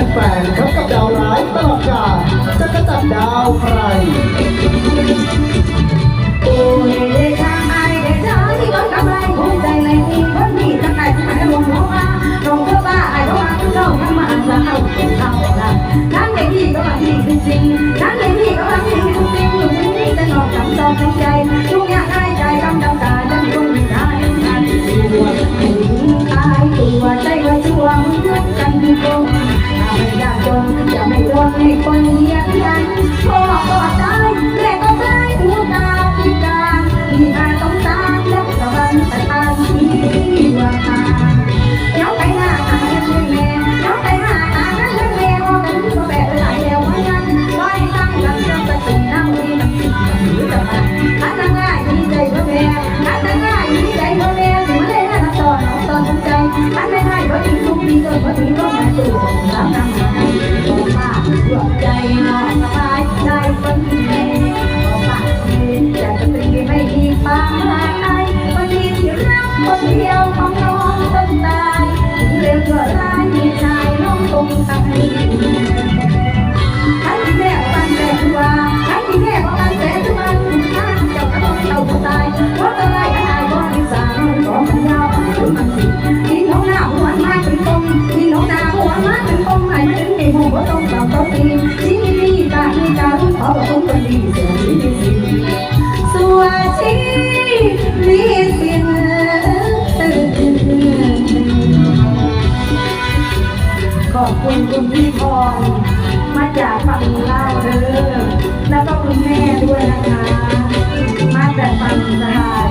็นแฟนครับกับดาวร้ายตลอดกาลจะกระจัดดาวใคร ขอบคุณคุณพ่พมาจากฝั่งลาเด้อแล้ก็คุณแม่ด้วยนะคะ มาจากฝั่งสหย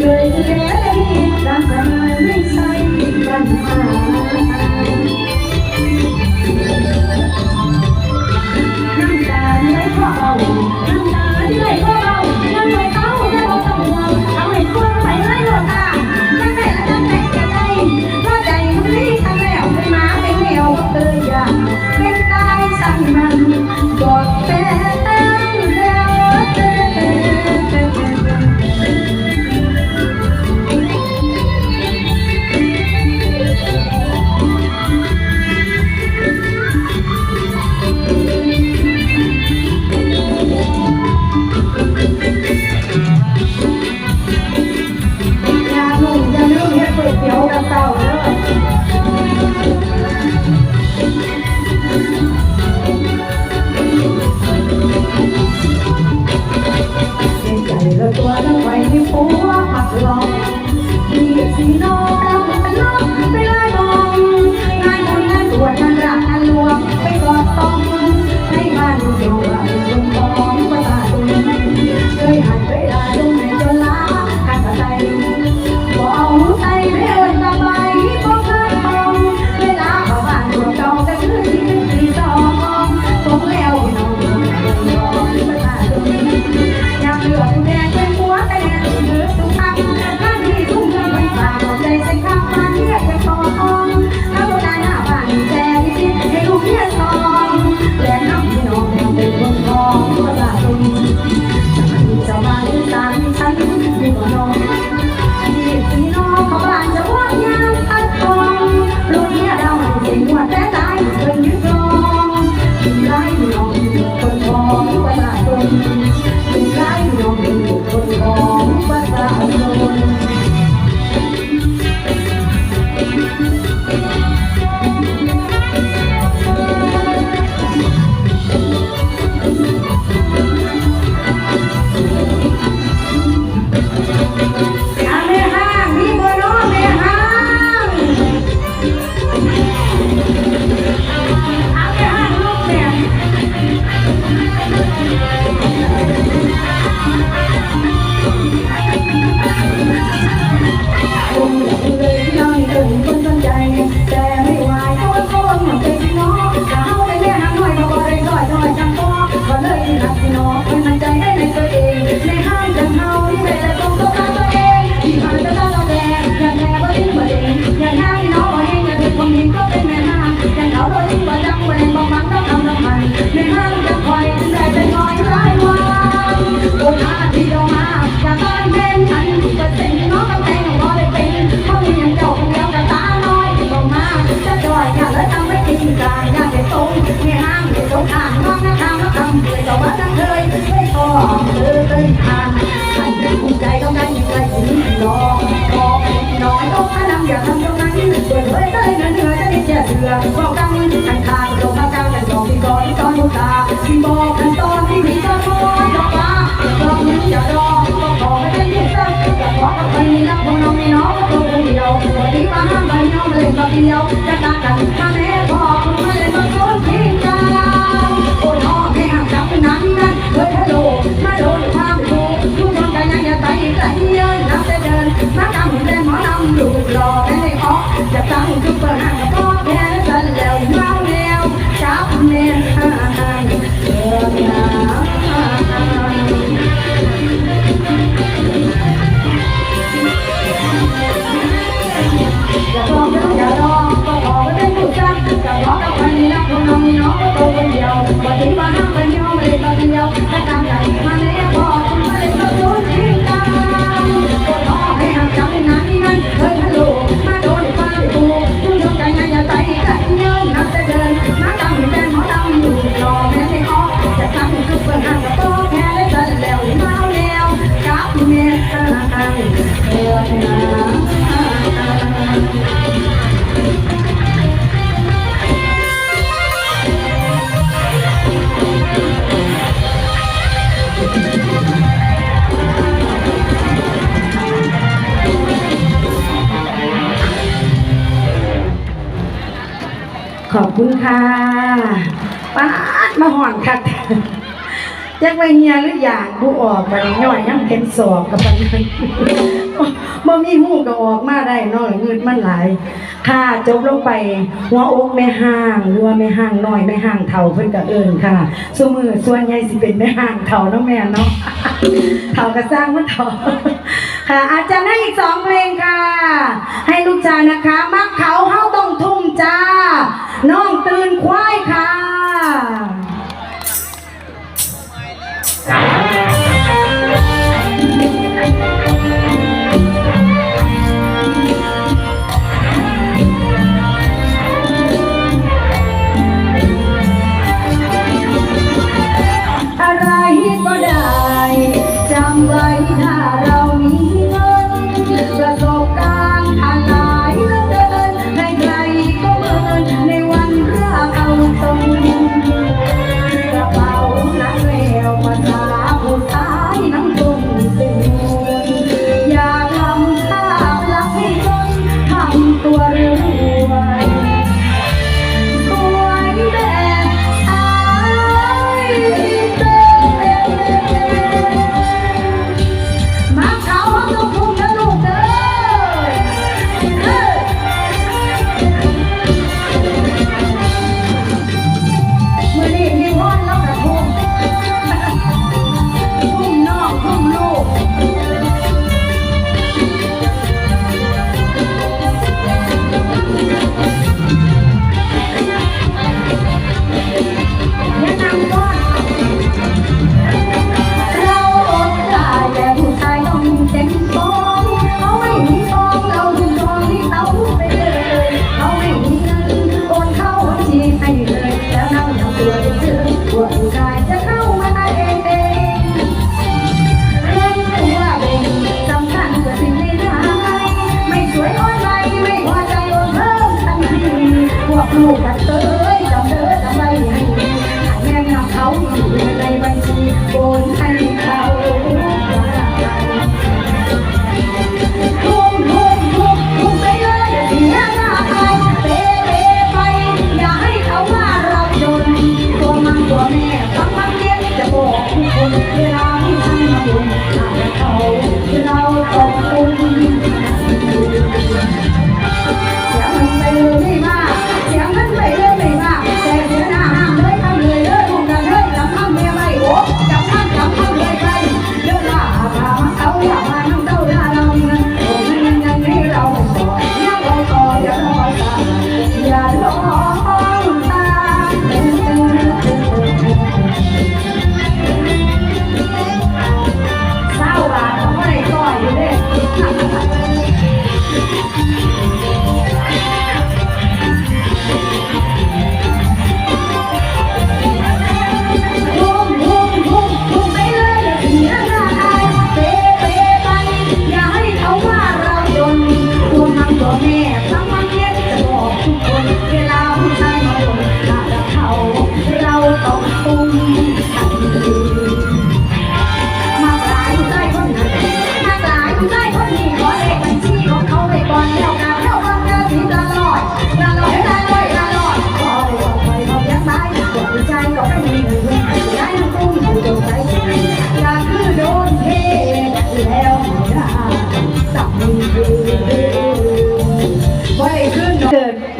เลยเลยรักกันไม่ใช่ติดกันหา คุณค่ะป้ามาห่อนค่ะยังไม่เฮียหรืออยากดูออกไปหน่อยยังเป็นสอบกับปันนั้นบ่มีหูก็ออกมาได้น้อยเงินมันหลายค่ะจบลงไปหัวอกแม่ห่างรัวแม่ห่างน้อยแม่ห่างเท่าเพิ่นกับเอิญค่ะส่วนมือส่วนใหญ่สิเป็นแม่ห่างเท่าน้องแม่เนาะเท่ากะสร้างมันเท่าค่ะ อาจารย์ให้อีกสองเพลงค่ะ ให้ลูกชานะคะมักเขาเฮาต้องทุ่มจ้า น้องตื่นควายค่ะ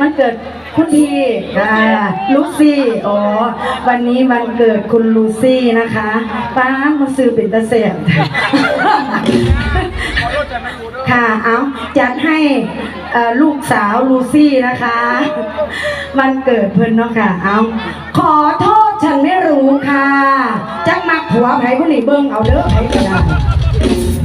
มันเกิดคุณพีอ่าลูซี่ อ๋อ วันนี้วันเกิดคุณลูซี่นะคะป้ามาซื้อเป็นตะเสียบ ค่ะ เอาจัดให้เอ่อลูกสาวลูซี่นะคะวันเกิดเพิ่นเนาะค่ะ เอาขอโทษฉันไม่รู้ค่ะ จักมักผัวไผผู้นี้เบิ่งเอาเด้อไผก็ไ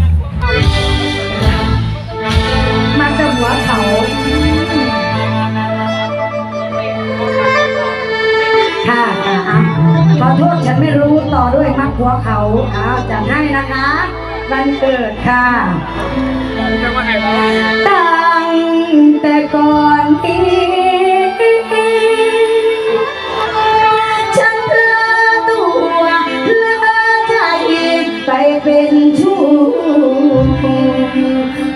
ขอโทษฉันไม่รู้ต่อด้วยมักหัวเขาเอาจัดให้นะคะวันเกิดค่ะตั้งแต่ก่อนที่ฉันเพลอตัวเพลอใจไปเป็นชู้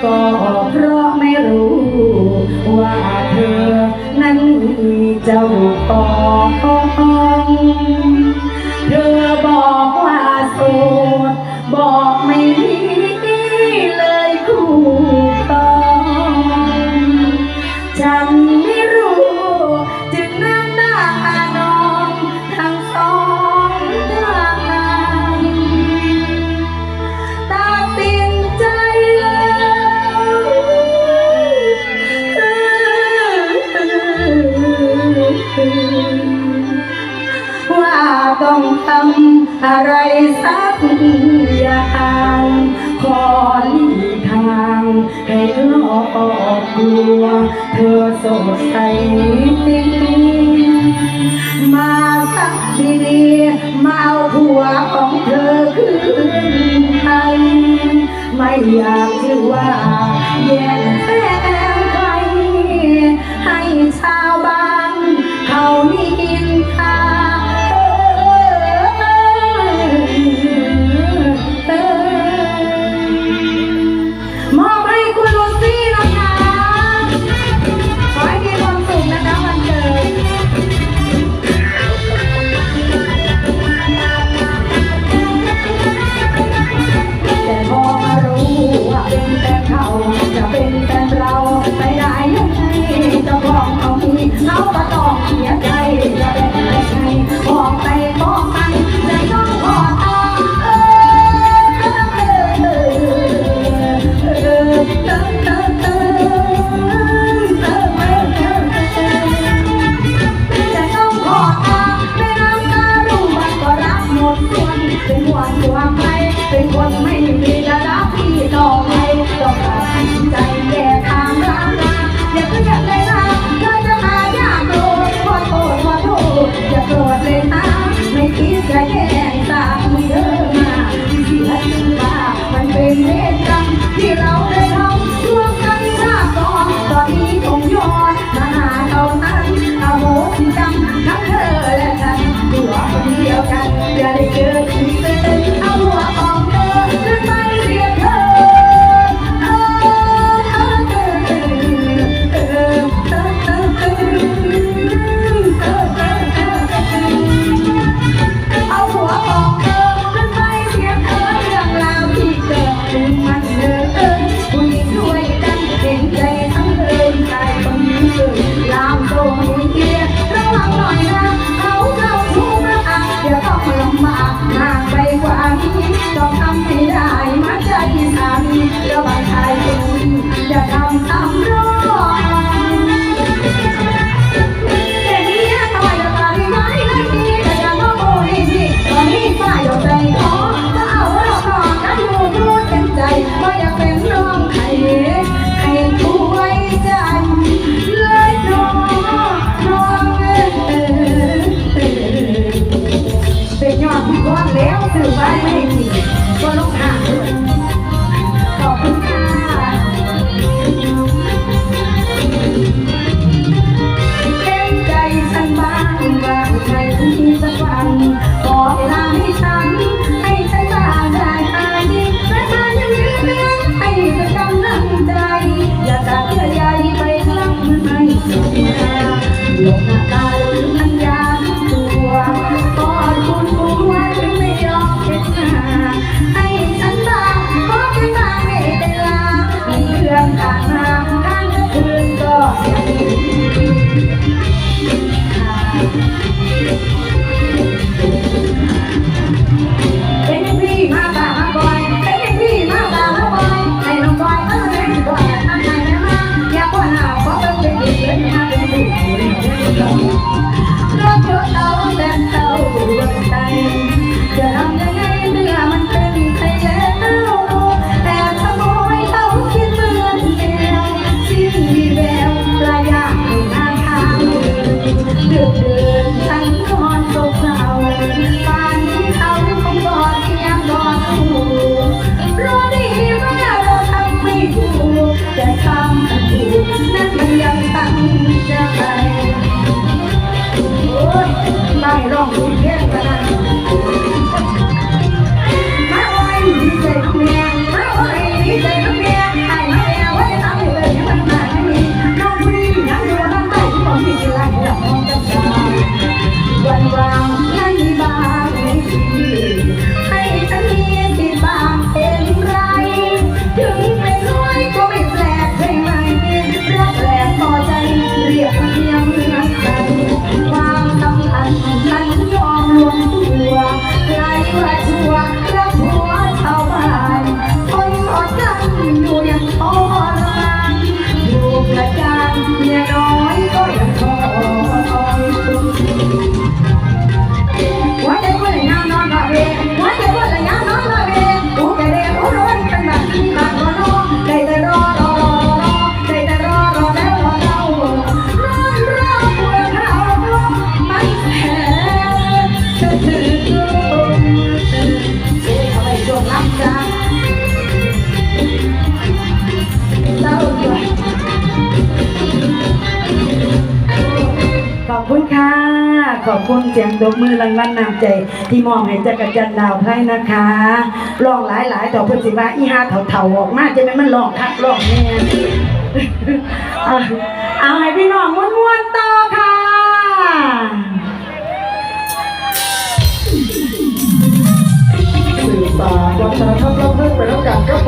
ก็เพราะ ต้องทำอะไรสักอย่างขอหลีทางให้ครอบครัว เธอสดใสมาสักดีๆมาเอาผัวของเธอคืนไปไม่อยากชื่ว่าแย่งแฟนใครให้ชา 我们让我用第个呢。 อบคุณเสียงตบมือรางวัลนำใจ ที่มอบให้จักรจันดาวไพรนะคะร้องหลายๆต่อเพื่อนสิว่าอีหาเถาๆออกมาจะไม่มันร้องคักร้องแน่เอาเอาให้พี่น้องม้วนๆต่อค่ะสื่อสารวัฒนธรรมเล่าเรื่องไปแล้วกันครับ